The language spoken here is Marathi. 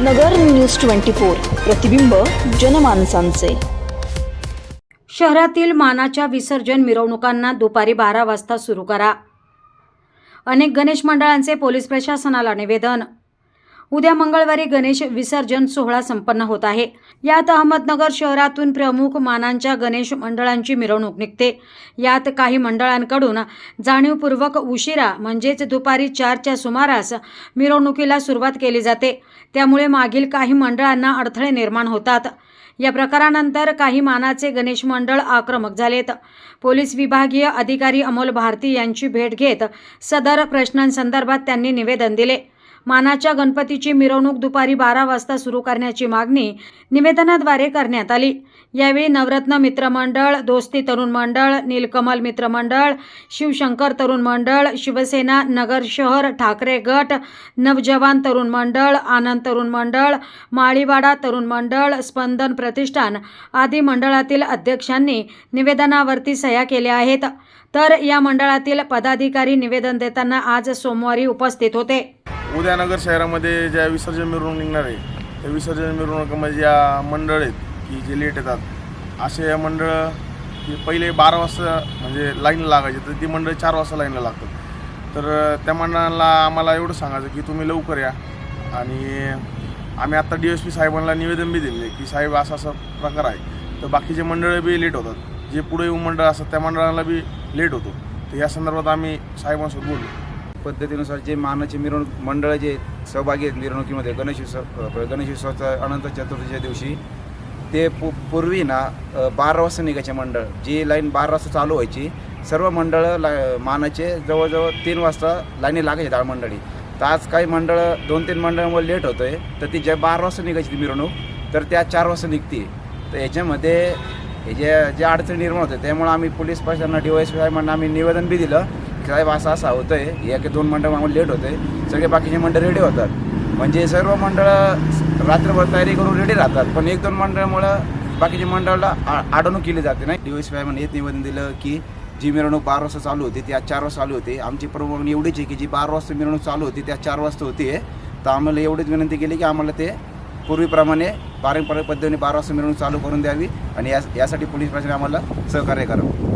नगर न्यूज ट्वेंटी फोर प्रतिबिंब जनमानसांचे. शहरातील मानाच्या विसर्जन मिरवणुकांना दुपारी बारा वाजता सुरू करा. अनेक गणेश मंडळांचे पोलीस प्रशासनाला निवेदन उद्या मंगळवारी गणेश विसर्जन सोहळा संपन्न होत आहे. यात अहमदनगर शहरातून प्रमुख मानांच्या गणेश मंडळांची मिरवणूक निघते. यात काही मंडळांकडून जाणीवपूर्वक उशिरा म्हणजेच दुपारी चारच्या सुमारास मिरवणुकीला सुरुवात केली जाते. त्यामुळे मागील काही मंडळांना अडथळे निर्माण होतात. या प्रकारानंतर काही मानाचे गणेश मंडळ आक्रमक झालेत. पोलीस विभागीय अधिकारी अमोल भारती यांची भेट घेत सदर प्रश्नांसंदर्भात त्यांनी निवेदन दिले. मानाच्या गणपतीची मिरवणूक दुपारी बारा वाजता सुरू करण्याची मागणी निवेदनाद्वारे करण्यात आली. यावेळी नवरत्न मित्रमंडळ दोस्ती तरुण मंडळ नीलकमल मित्रमंडळ शिवशंकर तरुण मंडळ शिवसेना नगर शहर ठाकरे गट नवजवान तरुण मंडळ आनंद तरुण मंडळ माळीवाडा तरुण मंडळ स्पंदन प्रतिष्ठान आदी मंडळातील अध्यक्षांनी निवेदनावरती सह्या केल्या आहेत. तर या मंडळातील पदाधिकारी निवेदन देताना आज सोमवारी उपस्थित होते. उद्यानगर शहरामध्ये ज्या विसर्जन मिरवणूक निघणार आहे त्या विसर्जन मिरवणुकामध्ये ज्या मंडळ आहेत की जे लेट येतात असे या मंडळ की पहिले बारा वाजता म्हणजे लाईनला लागायचे तर ती मंडळ चार वाजता लाईनला लागतात. तर त्या मंडळाला आम्हाला एवढं सांगायचं की तुम्ही लवकर या. आणि आम्ही आत्ता डी एस पी साहेबांना निवेदन बी दिले की साहेब असा असा प्रकार आहे. तर बाकीचे मंडळं बी लेट होतात जे पुढे येऊन मंडळ असतात त्या मंडळाला बी लेट होतो. तर या संदर्भात आम्ही साहेबांसोबत बोललो पद्धतीनुसार जे मानाचे मिरवणूक मंडळ जे सहभागी आहेत मिरवणुकीमध्ये गणेश उत्सव गणेश उत्सवाचा अनंत चतुर्थीच्या दिवशी ते पू पूर्वी ना बारा वाजता निघायचे मंडळ. जी लाईन बारा वाजता चालू व्हायची सर्व मंडळं ला मानाचे जवळजवळ तीन वाजता लाईनी लागायचे डाळ मंडळी. तर आज काही मंडळ दोन तीन मंडळांवर लेट होतं आहे तर ती ज्या बारा वाजता निघायची ती मिरवणूक तर त्या चार वाजता निघते. तर याच्यामध्ये हे जे जे अडचणी निर्माण होते त्यामुळे आम्ही पोलीस प्रशासनाला डी वाय म्हणून आम्ही निवेदन बी दिलं. साहेब असं असा होतं आहे एक दोन मंडळ आम्हाला लेट होते सगळे बाकीचे मंडळ रेडी होतात. म्हणजे सर्व मंडळ रात्रभर तयारी करून रेडी राहतात पण एक दोन मंडळामुळं बाकीचे मंडळाला आ- केली जाते नाही? डी वाय साहेबांनी हेच निवेदन दिलं की जी मिरवणूक बारा वाजता चालू होती ती आज चार वाजता चालू होती. आमची प्रमुख एवढीच आहे की जी बारा वाजता मिरवणूक चालू होती त्या चार वाजता होती. तर आम्हाला एवढीच विनंती केली की आम्हाला ते पूर्वीप्रमाणे पारंपरिक पद्धतीने बारा वाजता मिरवणूक चालू करून द्यावी आणि या यासाठी पोलीस प्रशासन आम्हाला सहकार्य करावं.